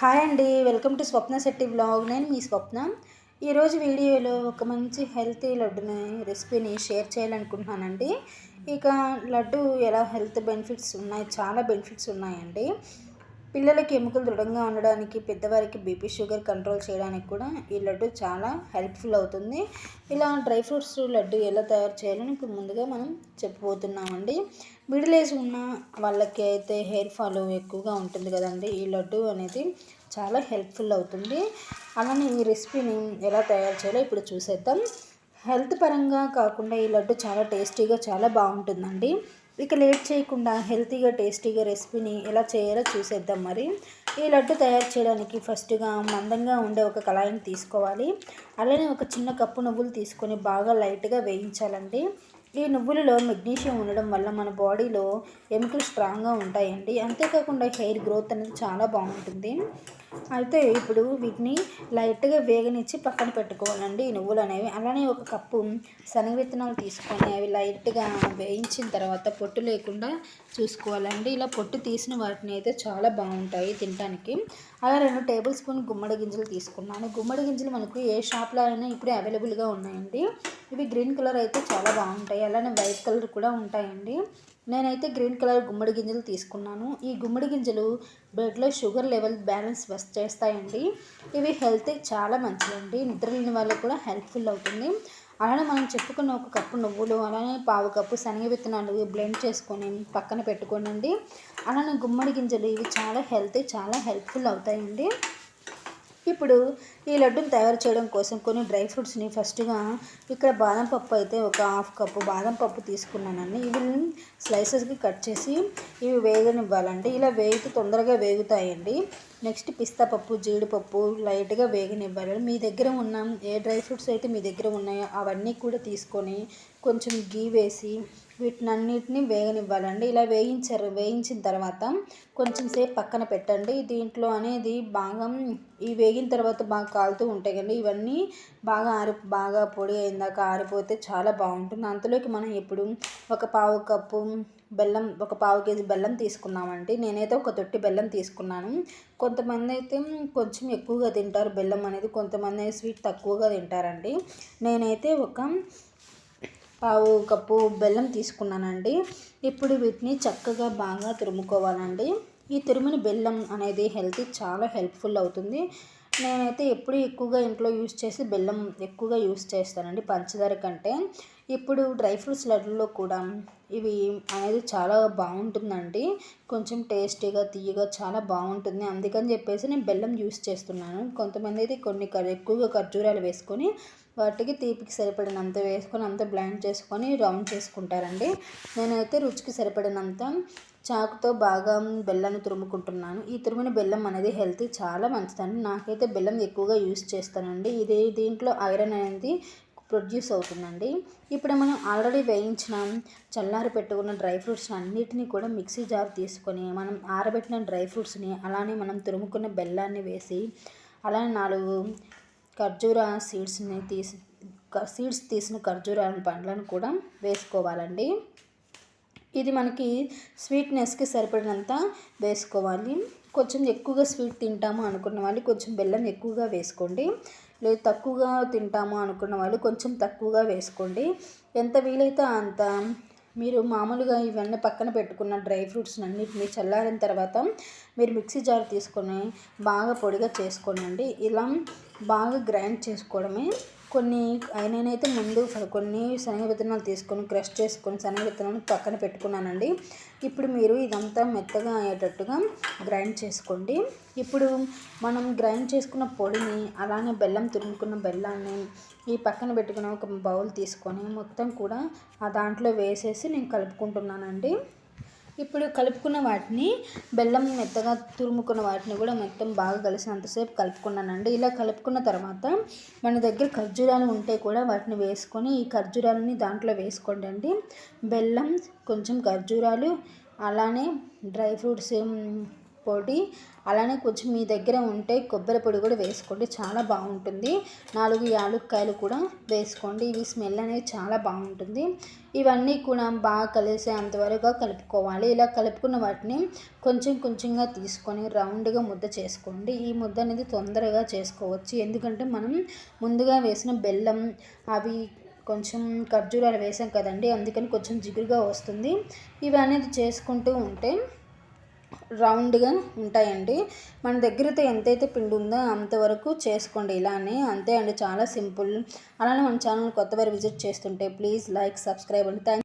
Hi అండి welcome to Swapna Shetty blog. నేను మీ స్వప్న. ఈరోజు వీడియోలో ఒక మంచి హెల్తీ లడ్డుని రెసిపీని షేర్ చేయాలనుకుంటున్నానండి. ఇక లడ్డు ఎలా హెల్త్ బెనిఫిట్స్ ఉన్నాయి చాలా బెనిఫిట్స్ ఉన్నాయండి. పిల్లలకి ఎముకలు దృఢంగా ఉండడానికి పెద్దవారికి బీపీ షుగర్ కంట్రోల్ చేయడానికి కూడా ఈ లడ్డు చాలా హెల్ప్ఫుల్ అవుతుంది. ఇలా డ్రై ఫ్రూట్స్ లడ్డు ఎలా తయారు చేయాలని ఇప్పుడు ముందుగా మనం చెప్పబోతున్నామండి. మిడిల్ ఏజ్ ఉన్న వాళ్ళకి అయితే హెయిర్ ఫాల్ ఎక్కువగా ఉంటుంది కదండి. ఈ లడ్డు అనేది చాలా హెల్ప్ఫుల్ అవుతుంది. అలానే ఈ రెసిపీని ఎలా తయారు చేయాలో ఇప్పుడు చూసేద్దాం. హెల్త్ పరంగా కాకుండా ఈ లడ్డు చాలా టేస్టీగా చాలా బాగుంటుందండి. ఇక లేట్ చేయకుండా హెల్తీగా టేస్టీగా రెసిపీని ఎలా చేయాలో చూసేద్దాం మరి. ఈ లడ్డు తయారు చేయడానికి ఫస్ట్గా మందంగా ఉండే ఒక కళాయిని తీసుకోవాలి. అలానే ఒక చిన్న కప్పు నువ్వులు తీసుకొని బాగా లైట్గా వేయించాలండి. ఈ నువ్వులలో మెగ్నీషియం ఉండడం వల్ల మన బాడీలో ఎముకలు స్ట్రాంగ్గా ఉంటాయండి. అంతేకాకుండా హెయిర్ గ్రోత్ అనేది చాలా బాగుంటుంది. అయితే ఇప్పుడు వీటిని లైట్గా వేగనిచ్చి పక్కన పెట్టుకోవాలండి. ఈ నువ్వులు అనేవి. అలానే ఒక కప్పు శనగ విత్తనాలు తీసుకొని అవి లైట్గా వేయించిన తర్వాత పొట్టు లేకుండా చూసుకోవాలండి. ఇలా పొట్టు తీసిన వాటిని అయితే చాలా బాగుంటాయి తినడానికి అలా రెండు టేబుల్ స్పూన్ గుమ్మడి గింజలు తీసుకున్నాను. గుమ్మడి గింజలు మనకు ఏ షాప్లో అయినా ఇప్పుడే అవైలబుల్గా ఉన్నాయండి. ఇవి గ్రీన్ కలర్ అయితే చాలా బాగుంటాయి. అలానే వైట్ కలర్ కూడా ఉంటాయండి. నేనైతే గ్రీన్ కలర్ గుమ్మడి గింజలు తీసుకున్నాను. ఈ గుమ్మడి గింజలు బ్లడ్లో షుగర్ లెవెల్ బ్యాలెన్స్ చేస్తాయండి. ఇవి హెల్త్ చాలా మంచిదండి. నిద్ర లేని వాళ్ళకి కూడా హెల్ప్ఫుల్ అవుతుంది. అలానే మనం చెప్పుకున్న ఒక కప్పు నువ్వులు అలానే పావు కప్పు శనగ విత్తనాలు బ్లెండ్ చేసుకొని పక్కన పెట్టుకోనండి. అలానే గుమ్మడి గింజలు ఇవి చాలా హెల్తీ చాలా హెల్ప్ఫుల్ అవుతాయండి. ఇప్పుడు ఈ లడ్డూని తయారు చేయడం కోసం కొన్ని డ్రై ఫ్రూట్స్ని ఫస్ట్గా ఇక్కడ బాదం పప్పు అయితే ఒక హాఫ్ కప్పు బాదం పప్పు తీసుకున్నానండి. ఇవి స్లైసెస్కి కట్ చేసి ఇవి వేగనివ్వాలండి. ఇలా వేగితే తొందరగా వేగుతాయండి. నెక్స్ట్ పిస్తా పప్పు జీడిపప్పు లైట్గా వేగనివ్వాలి. మీ దగ్గర ఉన్న ఏ డ్రై ఫ్రూట్స్ అయితే మీ దగ్గర ఉన్నాయో అవన్నీ కూడా తీసుకొని కొంచెం గీ వేసి వీటినన్నిటిని వేగనివ్వాలండి. ఇలా వేయించారు. వేయించిన తర్వాత కొంచెం సేపు పక్కన పెట్టండి. దీంట్లో అనేది బాగా ఈ వేగిన తర్వాత బాగా కాలుతూ ఉంటాయి కండి ఇవన్నీ బాగా ఆరి బాగా పొడి అయిందాక ఆరిపోతే చాలా బాగుంటుంది. అంతలోకి మనం ఇప్పుడు ఒక పావు కప్పు బెల్లం ఒక పావు కేజీ బెల్లం తీసుకున్నామండి. నేనైతే ఒక తొట్టి బెల్లం తీసుకున్నాను. కొంతమంది అయితే కొంచెం ఎక్కువగా తింటారు. బెల్లం అనేది కొంతమంది స్వీట్ తక్కువగా తింటారండి. నేనైతే ఒక పావు కప్పు బెల్లం తీసుకున్నానండి. ఇప్పుడు వీటిని చక్కగా బాగా తురుముకోవాలండి. ఈ తురుముని బెల్లం అనేది హెల్త్కి చాలా హెల్ప్ఫుల్ అవుతుంది. నేనైతే ఎప్పుడు ఎక్కువగా ఇంట్లో యూస్ చేసి బెల్లం ఎక్కువగా యూస్ చేస్తానండి పంచదార కంటే. ఇప్పుడు డ్రై ఫ్రూట్స్ లడ్డులో కూడా ఇవి అనేది చాలా బాగుంటుందండి. కొంచెం టేస్టీగా తీయగా చాలా బాగుంటుంది. అందుకని చెప్పేసి నేను బెల్లం యూస్ చేస్తున్నాను. కొంతమంది అయితే కొన్ని ఎక్కువగా ఖర్జూరాలు వేసుకొని వాటికి తీపికి సరిపడినంత వేసుకొని అంత బ్లైండ్ చేసుకొని రౌండ్ చేసుకుంటారండి. నేనైతే రుచికి సరిపడినంత చాకుతో బాగా బెల్లాన్ని తురుముకుంటున్నాను. ఈ తురిమిన బెల్లం అనేది హెల్త్ చాలా మంచిదండి. నాకైతే బెల్లం ఎక్కువగా యూస్ చేస్తానండి. ఇది దీంట్లో ఐరన్ అనేది ప్రొడ్యూస్ అవుతుందండి. ఇప్పుడు మనం ఆల్రెడీ వేయించిన చల్లారి పెట్టుకున్న డ్రై ఫ్రూట్స్ అన్నిటినీ కూడా మిక్సీ జార్ తీసుకొని మనం ఆరబెట్టిన డ్రై ఫ్రూట్స్ని అలానే మనం తురుముకున్న బెల్లాన్ని వేసి అలానే నాలుగు ఖర్జూర సీడ్స్ని తీసి సీడ్స్ తీసిన ఖర్జూర పండ్లను కూడా వేసుకోవాలండి. ఇది మనకి స్వీట్నెస్కి సరిపడినంత వేసుకోవాలి. కొంచెం ఎక్కువగా స్వీట్ తింటాము అనుకున్న వాళ్ళు కొంచెం బెల్లం ఎక్కువగా వేసుకోండి. లేదు తక్కువగా తింటాము అనుకున్న వాళ్ళు కొంచెం తక్కువగా వేసుకోండి. ఎంత వీలైతే అంత మీరు మామూలుగా ఇవన్నీ పక్కన పెట్టుకున్న డ్రై ఫ్రూట్స్ అన్నిటిని చల్లారిన తర్వాత మీరు మిక్సీ జార్ తీసుకొని బాగా పొడిగా చేసుకోనండి. ఇలా బాగా గ్రైండ్ చేసుకోవడమే కొన్ని నేనైతే ముందు కొన్ని శనగ విత్తనాలు తీసుకొని క్రష్ చేసుకొని శనగ విత్తనాలు పక్కన పెట్టుకున్నానండి. ఇప్పుడు మీరు ఇదంతా మెత్తగా అయ్యేటట్టుగా గ్రైండ్ చేసుకోండి. ఇప్పుడు మనం గ్రైండ్ చేసుకున్న పొడిని అలానే బెల్లం తురుముకున్న బెల్లాన్ని ఈ పక్కన పెట్టుకున్న ఒక బౌల్ తీసుకొని మొత్తం కూడా ఆ దాంట్లో వేసేసి నేను కలుపుకుంటున్నానండి. ఇప్పుడు కలుపుకున్న వాటిని బెల్లం మెత్తగా తురుముకున్న వాటిని కూడా మొత్తం బాగా కలిసినంతసేపు కలుపుకున్నానండి. ఇలా కలుపుకున్న తర్వాత మన దగ్గర ఖర్జూరాలు ఉంటే కూడా వాటిని వేసుకొని ఈ ఖర్జూరాలని దాంట్లో వేసుకోండి అండి బెల్లం కొంచెం ఖర్జూరాలు అలానే డ్రై ఫ్రూట్స్ పొడి అలానే కొంచెం మీ దగ్గర ఉంటే కొబ్బరి పొడి కూడా వేసుకోండి. చాలా బాగుంటుంది. నాలుగు యాలుక్కాయలు కూడా వేసుకోండి. ఇవి స్మెల్ అనేది చాలా బాగుంటుంది. ఇవన్నీ కూడా బాగా కలిసే అంతవరకు కలుపుకోవాలి. ఇలా కలుపుకున్న వాటిని కొంచెం కొంచెంగా తీసుకొని రౌండ్గా ముద్ద చేసుకోండి. ఈ ముద్ద అనేది తొందరగా చేసుకోవచ్చు. ఎందుకంటే మనం ముందుగా వేసిన బెల్లం అవి కొంచెం ఖర్జూరాలు వేసాం కదండి అందుకని కొంచెం జిగురుగా వస్తుంది. ఇవి అనేది చేసుకుంటూ ఉంటే రౌండ్గా ఉంటాయండి. మన దగ్గరతో ఎంతైతే పిండి ఉందో అంతవరకు చేసుకోండి ఇలానే. అంతే అండి చాలా సింపుల్. అలానే మన ఛానల్ కొత్తవారు విజిట్ చేస్తుంటే ప్లీజ్ లైక్ సబ్స్క్రైబ్ అండి. థ్యాంక్